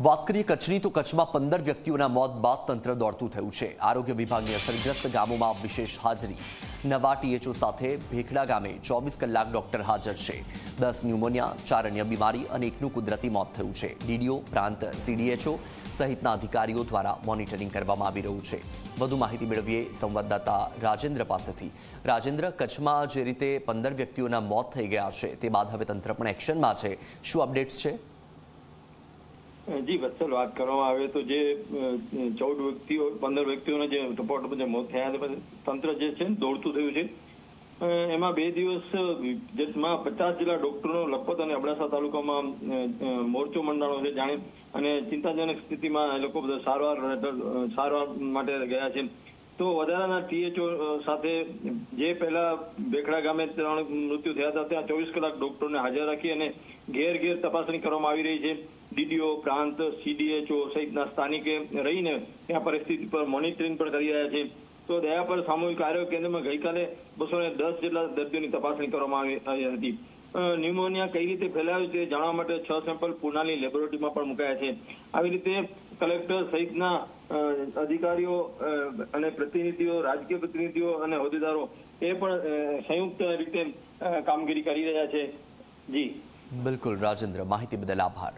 વાત કરીએ કચ્છની તો કચ્છમાં પંદર વ્યક્તિઓના મોત બાદ તંત્ર દોડતું થયું છે. આરોગ્ય વિભાગની અસરગ્રસ્ત ગામોમાં વિશેષ હાજરી. નવા ટીએચઓ સાથે ભેખડા ગામે ચોવીસ કલાક ડોક્ટર હાજર છે. દસ ન્યુમોનિયા, ચાર અન્ય બીમારી અને એકનું કુદરતી મોત થયું છે. ડીડીઓ, પ્રાંત, સીડીએચઓ સહિતના અધિકારીઓ દ્વારા મોનિટરિંગ કરવામાં આવી રહ્યું છે. વધુ માહિતી મેળવીએ સંવાદદાતા રાજેન્દ્ર પાસેથી. રાજેન્દ્ર, કચ્છમાં જે રીતે પંદર વ્યક્તિઓના મોત થઈ ગયા છે, તે બાદ હવે તંત્ર પણ એક્શનમાં છે. શું અપડેટ્સ છે? જી, વત્સલ વાત કરવામાં આવે તો જે ચૌદ વ્યક્તિઓ, પંદર વ્યક્તિઓના જે રિપોર્ટ જે મોત થયા છે તંત્ર જે છે દોડતું થયું છે. એમાં બે દિવસ, જેમાં પચાસ જેટલા ડોક્ટરો લખપત અને અબડાસા તાલુકામાં મોરચો મંડાણો છે, જાણે, અને ચિંતાજનક સ્થિતિમાં એ લોકો બધા સારવાર સારવાર માટે ગયા છે. તો વધારાના ટીએચઓ સાથે જે પહેલા બેખડા ગામે ત્રણ મૃત્યુ થયા હતા, ત્યાં ચોવીસ કલાક ડોક્ટરોને હાજર રાખી અને ઘેર ઘેર તપાસણી કરવામાં આવી રહી છે. ડીડીઓ પ્રાંત સીડીએચઓ સહિતના સ્થાનિકે રહીને ત્યાં પરિસ્થિતિ પર મોનિટરિંગ પણ કરી રહ્યા છે. તો દયાપર સામૂહિક આરોગ્ય કેન્દ્રમાં ગઈકાલે બસો દસ જેટલા દર્દીઓની તપાસણી કરવામાં આવી હતી. ન્યુમોનિયા કઈ રીતે ફેલાયો છે જાણવા માટે છ સેમ્પલ પુનાની લેબોરેટરીમાં પણ મુકાયા છે. આવી રીતે કલેક્ટર સહિતના અધિકારીઓ અને પ્રતિનિધિઓ, રાજકીય પ્રતિનિધિઓ અને હોદ્દેદારો એ પણ સંયુક્ત રીતે કામગીરી કરી રહ્યા છે. જી. બિલકુલ, રાજેન્દ્ર, માહિતી બદલ આભાર.